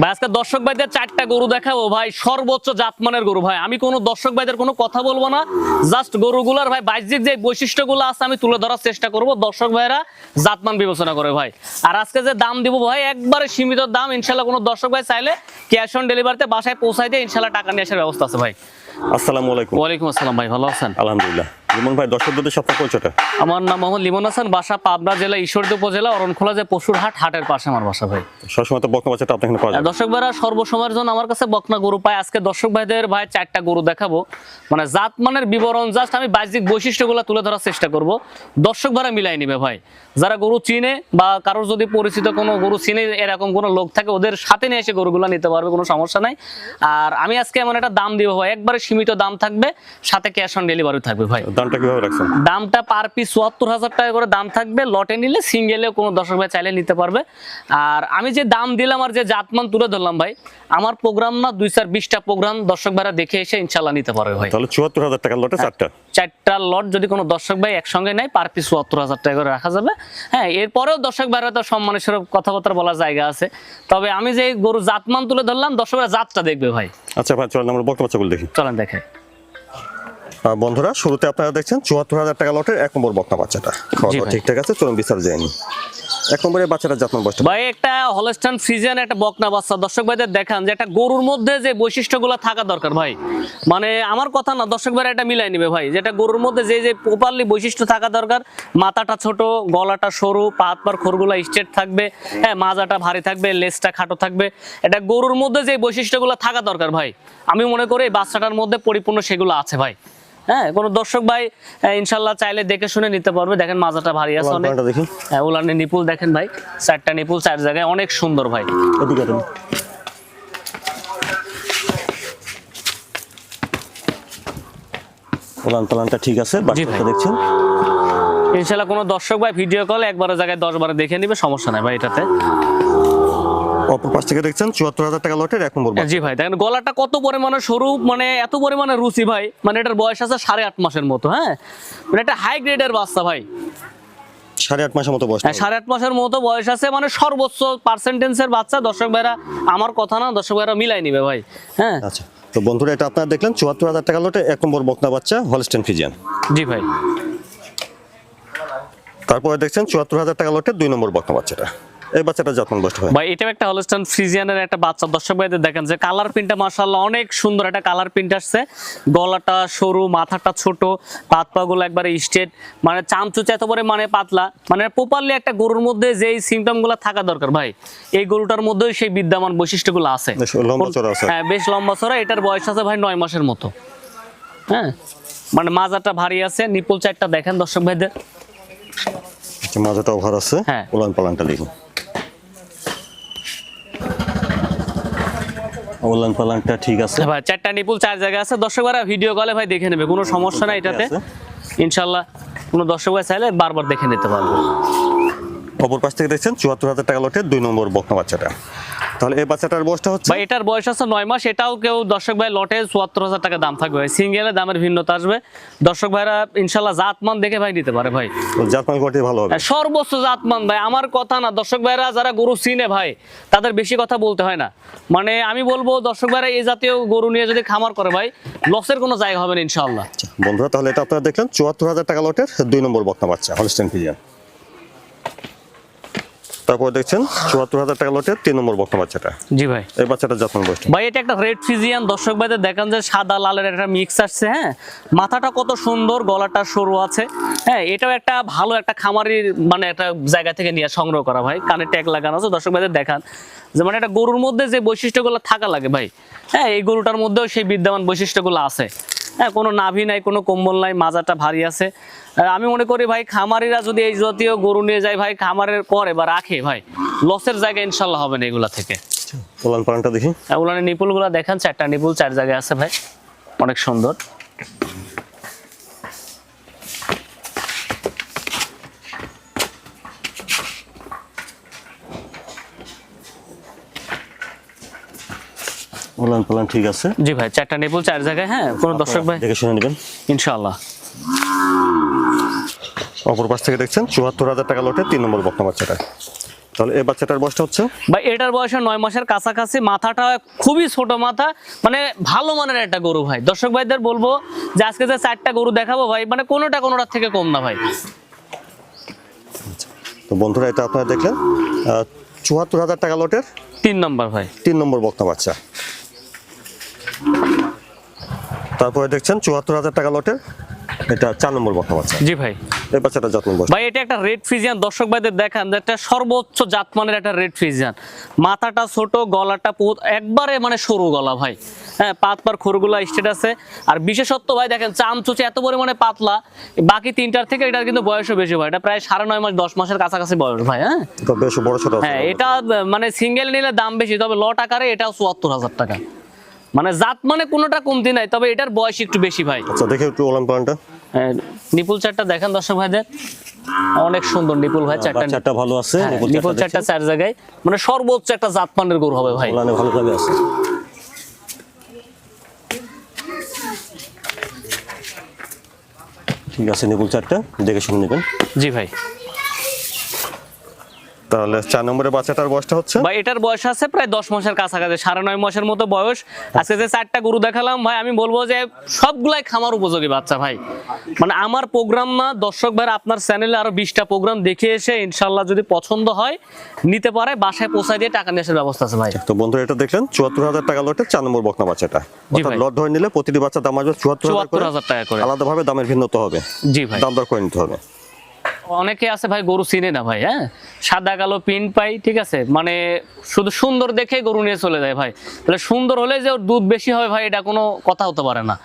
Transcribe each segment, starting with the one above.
ভাই আজকে দর্শক ভাইদের চারটা গরু দেখাবো ভাই সর্বোচ্চ জাতমানের গরু ভাই। আমি কোনো দর্শক ভাইদের কোনো কথা বলব না জাস্ট গরুগুলার ভাই বাহ্যিক যে বৈশিষ্ট্যগুলো আছে আমি তুলে ধরার চেষ্টা করব দর্শক ভাইরা জাতমান বিবেচনা করে ভাই। আর আজকে যে দাম দিব ভাই একবারে সীমিত দাম ইনশাল্লাহ কোনো দর্শক ভাই চাইলে ক্যাশ অন ডেলিভারিতে বাসায় পৌঁছাই দিয়ে ইনশাল্লাহ টাকা নিয়ে আসার ব্যবস্থা আছে ভাই। আসসালামু আলাইকুম। ওয়ালাইকুম আসসালাম ভাই ভালো আছেন? আলহামদুলিল্লাহ। লিমন ভাই দর্শকদের সপ্তাহ পরিচয়টা আমার নাম মোহাম্মদ লিমন হাসান বাসা পাবনা জেলা ঈশ্বরদী উপজেলা অরণখোলা যে হাটের পাশে আমার বাসা ভাই। সবসময় তো বকনা বাচ্চাটা আপনার পাওয়া যাবে দর্শক ভাইরা সর্বসময়ের জন্য আমার কাছে বকনা গরু পায়। আজকে দর্শক ভাইদের ভাই চারটা গরু দেখাবো। মানে বিবরণ জাস্ট আমি বাহ্যিক বৈশিষ্ট্যগুলো তুলে ধরার চেষ্টা করব। দর্শক ভাইরা মিলাই নিবে ভাই। যারা গরু চিনে বা কারোর যদি পরিচিত কোনো গরু চিনে এরকম কোনো লোক থাকে ওদের সাথে নিয়ে এসে গরুগুলো নিতে পারবে কোনো সমস্যা নাই। আর আমি আজকে এমন একটা দাম দিব ভাই একবারে সীমিত দাম থাকবে সাথে ক্যাশ অন ডেলিভারি থাকবে ভাই। দামটা কীভাবে রাখছেন? দামটা পার পিস চুয়াত্তর হাজার টাকা করে দাম থাকবে। লটে নিলে সিঙ্গেলেও কোনো দর্শক ভাই চাইলে নিতে পারবে। আর আমি যে দাম দিলাম আর যে জাতমান তুলে ধরলাম ভাই আমার প্রোগ্রাম না দুই চার বিশটা প্রোগ্রাম দর্শক ভাইরা দেখে এসে ইনশাল্লাহ নিতে পারবে ভাই। তাহলে চুয়াত্তর হাজার টাকা লটে চারটা? চারটা লট যদি কোনো দর্শক ভাই একসঙ্গে নেয় পার পিস চুয়াত্তর হাজার টাকা করে রাখা যাবে। হ্যাঁ এরপরেও দর্শক ভাইরা তো সম্মানের স্বরূপ কথাবার্তা বলার জায়গা আছে। তবে আমি যে গরু জাতমান তুলে ধরলাম দর্শক ভাইরা জাতটা দেখবে ভাই। আচ্ছা ভাই চলেন আমরা বকনা বাচ্চাগুলো দেখি। চলেন দেখে বন্ধুরা শুরুতে আপনারা দেখছেন চুয়াত্তর হাজার টাকা লটের এক নম্বর বকনা বাচ্চাটা। খাওয়া ঠিকঠাক আছে? চলুন বিস্তার যায়নি এক নম্বরে বাচ্চাটা যত্ন ভাই একটা হলস্টান ফ্রিজিয়ান একটা বকনা বাচ্চা। দর্শক ভাইদের দেখান যে একটা গরুর মধ্যে যে বৈশিষ্ট্যগুলো থাকা দরকার ভাই। মানে আমার কথা না দর্শক ভাইরা এটা মিলাই নিবে ভাই। যেটা গরুর মধ্যে যে যে প্রপারলি বৈশিষ্ট্য থাকা দরকার মাথাটা ছোট গলাটা সরু পা হাত পার খোরগুলা স্ট্রেট থাকবে হ্যাঁ মাজাটা ভারী থাকবে লেজটা খাটো থাকবে। এটা গরুর মধ্যে যে বৈশিষ্ট্যগুলো থাকা দরকার ভাই আমি মনে করি এই বাচ্চাটার মধ্যে পরিপূর্ণ সেগুলো আছে ভাই। হ্যাঁ কোনো দর্শক ভাই ইনশাল্লাহ চাইলে দেখে শুনে নিতে পারবে। দেখেন মাজাটা ভারী আছে অনেক। হ্যাঁ উলানে নিপুল দেখেন ভাই চারটা নিপুল চার জায়গায় অনেক সুন্দর ভাই। এদিকে। উলান পালানটা ঠিক আছে বাচ্চাটা। দেখছেন। ইনশাল্লাহ কোনো দর্শক ভাই ভিডিও কল একবারের জায়গায় দশ বারে দেখে নিবে সমস্যা নাই ভাই এটাতে। অপর পাশ থেকে দেখছেন চুয়াত্তর হাজার টাকা লটের এক নম্বর জি ভাই দেখেন গলাটা কত পরিমাণে সরু মানে এত পরিমাণে রুচি ভাই মানে এটার বয়স আছে সাড়ে আট মাসের মতো হ্যাঁ? মানে এটা হাই গ্রেডের বাচ্চা ভাই। সাড়ে আট মাসের মতো বয়স হ্যাঁ, সাড়ে আট মাসের মতো বয়স আছে মানে সর্বোচ্চ পার্সেন্টেন্সের বাচ্চা দর্শক ভাইরা আমার কথা না দর্শক ভাইরা মিলাই নিবে ভাই হ্যাঁ? আচ্ছা তো বন্ধুরা এটা আপনারা দেখলেন চুয়াত্তর হাজার টাকা লটে এক নম্বর বকনা বাচ্চা হলস্টেন ফিজিয়ান জি ভাই। তারপরে দেখছেন চুয়াত্তর হাজার টাকা লটে দুই নম্বর বকনা বাচ্চাটা। এই বাচ্চাটা যত্ন বসতে হয়। ভাই এটাও একটা হলস্টান ফ্রিজিয়ানের একটা বাচ্চা। দর্শক ভাইদের দেখেন যে কালার প্রিন্টটা মাশাআল্লাহ অনেক সুন্দর একটা কালার প্রিন্ট আসছে। গলাটা সরু মাথাটা ছোট পাগুলো একবারে স্ট্রেট মানে চামচুচ এত মানে পাতলা। মানে প্রপারলি একটা গরুর মধ্যে যেই সিমটমগুলো থাকা দরকার ভাই এই গরুটার মধ্যেই সেই বিদ্যমান বৈশিষ্ট্যগুলো আছে। লম্বা চড়া আছে। হ্যাঁ বেশ লম্বা চড়া এটার বয়স আছে ভাই নয় মাসের মতো। হ্যাঁ মানে মাজাটা ভারী আছে। নিপুল চারটা দেখেন দর্শক ভাইদের। আচ্ছা, আছে। হ্যাঁ। পালানটা দেখুন। পালানটা ঠিক আছে। ভাই চারটা নিপুল চার জায়গা আছে। দর্শকরা ভিডিও কলে ভাই দেখে নেবে কোনো সমস্যা নাই এটাতে। ইনশাল্লাহ কোনো দর্শক ভাই চাইলে বারবার দেখে নিতে পারবে। অপর পাশ থেকে দেখছেন চুয়াত্তর হাজার টাকা লটে দুই নম্বর বকনা বাচ্চাটা। তাহলে এই বাচ্চাটার বয়সটা হচ্ছে? ভাই এটার বয়স আছে নয় মাস এটাও কেউ দর্শক ভাই লটে চুয়াত্তর হাজার টাকা দাম থাকবে সিঙ্গেলে দামের ভিন্নতা আসবে। দর্শক ভাইরা ইনশাল্লাহ জাতমান দেখে ভাই নিতে পারে ভাই। জাতমান কোয়ালিটি ভালো হবে। সর্বোচ্চ জাতমান ভাই। আমার কথা না দর্শক ভাইরা যারা গরু চিনে ভাই তাদের বেশি কথা বলতে হয় না। মানে আমি বলব দর্শক ভাইরা এই জাতীয় গরু নিয়ে যদি খামার করে ভাই লসের কোনো জায়গা হবে না ইনশাল্লাহ। আচ্ছা, বন্ধুরা তাহলে এটা আপনারা দেখলেন চুয়াত্তর হাজার টাকা লটের দুই নম্বর বকনা বাচ্চা হলস্টেন ফিজিয়ান তারপর দেখছেন চুয়াত্তর হাজার টাকা লটের তিন নম্বর বকনা বাচ্চাটা। জি ভাই। এই বাচ্চাটার যত্ন বয়সটা ভাই এটা একটা রেড ফিজিয়ান দর্শক ভাইদের দেখান যে সাদা লালের একটা মিক্স আসছে হ্যাঁ? মাথাটা কত সুন্দর গলাটা সরু আছে। হ্যাঁ এটাও একটা ভালো একটা খামারির মানে একটা জায়গা থেকে নিয়ে সংগ্রহ করা ভাই। কানে ট্যাগ লাগানো আছে দর্শক ভাইদের দেখান। যে মানে একটা গরুর মধ্যে যে বৈশিষ্ট্যগুলো থাকা লাগে ভাই। হ্যাঁ এই গরুটার মধ্যেও সেই বিদ্যমান বৈশিষ্ট্যগুলো আছে। হ্যাঁ কোনো নাভি নাই কোনো কম্বল নাই মাজাটা ভারী আছে। আমি মনে করি ভাই খামারিরা যদি এই জাতীয় গরু নিয়ে যায় ভাই খামারের পরে বা রাখে ভাই লসের জায়গায় ইনশাল্লাহ হবে না এগুলা থেকে। উলান পালানটা দেখি। উলানের নিপুলগুলা দেখেন চারটা নিপুল চার জায়গায় আছে ভাই অনেক সুন্দর। উলান পালান ঠিক আছে। জি ভাই চারটা নিপুল চার জায়গায় হ্যাঁ কোন দর্শক ভাই? দেখে শুনে নেবেন। ইনশাআল্লাহ। অপর পাশ থেকে দেখছেন চুয়াত্তর হাজার টাকা লটে তিন নম্বর বক্তা বাচ্চাটা। তাহলে এই বাচ্চাটার বয়সটা হচ্ছে? ভাই এটার বয়সে নয় মাসের কাছাকাছি মাথাটা খুবই ছোট মাথা মানে ভালো মানের একটা গরু ভাই। দর্শক ভাইদের বলব যে আজকে যে চারটা গরু দেখাবো ভাই মানে কোনোটা কোনোটার থেকে কম না ভাই। তো বন্ধুরা এটা আপনারা দেখলেন চুয়াত্তর হাজার টাকা লটের তিন নম্বর ভাই। তিন নম্বর বক্তা বাচ্চা। তারপরে দেখছেন চুয়াত্তর হাজার টাকা লটের এটা চার নম্বর বক্তা বাচ্চা জি ভাই। এই বাচ্চাটা যত্ন বয়স ভাই এটা একটা রেড ফিজিয়ান দর্শক ভাইদের দেখান একটা সর্বোচ্চ জাতমানের একটা রেড ফিজিয়ান মাথাটা ছোট গলাটা একবারে মানে সরু গলা ভাই। হ্যাঁ পাত পার খড়গুলা স্টেট আছে। আর বিশেষত্ব ভাই দেখেন চামচুচে এত পরিমাণে পাতলা। বাকি তিনটার থেকে এটার কিন্তু বয়সও বেশি ভাই। এটা প্রায় সাড়ে নয় মাস দশ মাসের কাছাকাছি বয়স ভাই হ্যাঁ? বেশ বড় ছোট হ্যাঁ এটা মানে সিঙ্গেল নিলে দাম বেশি তবে লট আকারে এটাও চুয়াত্তর হাজার টাকা। মানে জাত মানে কোনোটা কমতি নাই তবে এটার বয়স একটু বেশি ভাই। আচ্ছা দেখে একটু ওলান পালানটা। হ্যাঁ, নিপুল চারটা দেখেন দর্শক ভাইদের। অনেক সুন্দর নিপুল ভাই চারটা বাচ্চাটা ভালো আছে হ্যাঁ, নিপুল চারটা চারটা চার জায়গায়। মানে সর্বোচ্চ একটা জাতমানের গরু হবে ভাই। ওলানে ভালোভাবে আছে। ঠিক আছে নিপুল চারটা দেখে শুনে নেবেন। জি ভাই। তাহলে চার নম্বরের বাচ্চাটার বয়সটা হচ্ছে? ভাই এটার বয়স আছে প্রায় দশ মাসের কাছাকাছি সাড়ে নয় মাসের মতো বয়স। আজকে যে চারটা গরু দেখালাম ভাই আমি বলব যে সবগুলাই খামার উপযোগী বাচ্চা ভাই। মানে আমার প্রোগ্রাম না দর্শক ভাই আপনার চ্যানেলে আরও বিশটা প্রোগ্রাম দেখে এসে ইনশাল্লাহ যদি পছন্দ হয় নিতে পারে বাসায় পৌঁছায় দিয়ে টাকা নিয়ে আসার ব্যবস্থা আছে ভাই। তো বন্ধুরা এটা দেখলেন চুয়াত্তর হাজার টাকা লটে চার নম্বর বকনা বাচ্চাটা। লট ধরে নিলে প্রতিটি বাচ্চা দাম আসবে চুয়াত্তর হাজার টাকা করে। আলাদাভাবে দামের ভিন্নতা হবে। জি ভাই। দাম দর করে নিতে হবে। অনেকে আছে ভাই, গরু চিনে না ভাই হ্যাঁ? সাদা কালো প্রিন্ট পাই, ঠিক আছে? মানে শুধু সুন্দর দেখে গরু নিয়ে চলে যায় ভাই। তাহলে সুন্দর হলে যে ওর দুধ বেশি হয় ভাই, এটা কোনো কথা হতে পারে না।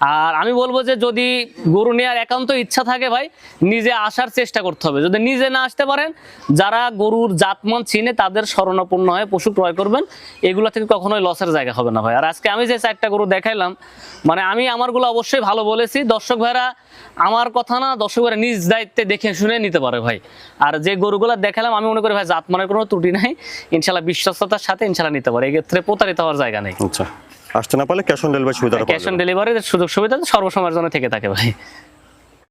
আর আমি বলব যে যদি গরু নেওয়ার একান্ত ইচ্ছা থাকে ভাই, নিজে আসার চেষ্টা করতে হবে। যদি নিজে না আসতে পারেন, যারা গরুর জাতমান চিনে তাদের শরণাপন্ন হয়ে পশু ক্রয় করবেন। এগুলো থেকে কখনোই লসের জায়গা হবে না ভাই। আর আজকে আমি যে চারটা গরু দেখাইলাম মানে আমি আমারগুলো অবশ্যই ভালো বলেছি। দর্শক ভাইরা, আমার কথা না দর্শক ভাইরা নিজ দায়িত্বে দেখে শুনে নিতে পারে ভাই। আর যে গরুগুলো দেখালাম, আমি মনে করি ভাই, জাতমানের কোনো ত্রুটি নাই। ইনশাল্লাহ বিশ্বস্ততার সাথে ইনশাল্লাহ নিতে পারে। এক্ষেত্রে প্রতারিত হওয়ার জায়গা নেই। আচ্ছা। আসতে না পারলে ক্যাশ অন ডেলিভারি সুবিধা ক্যাশ অন ডেলিভারির সুযোগ সুবিধা সর্বসময়ের জন্য থেকে থাকে ভাই।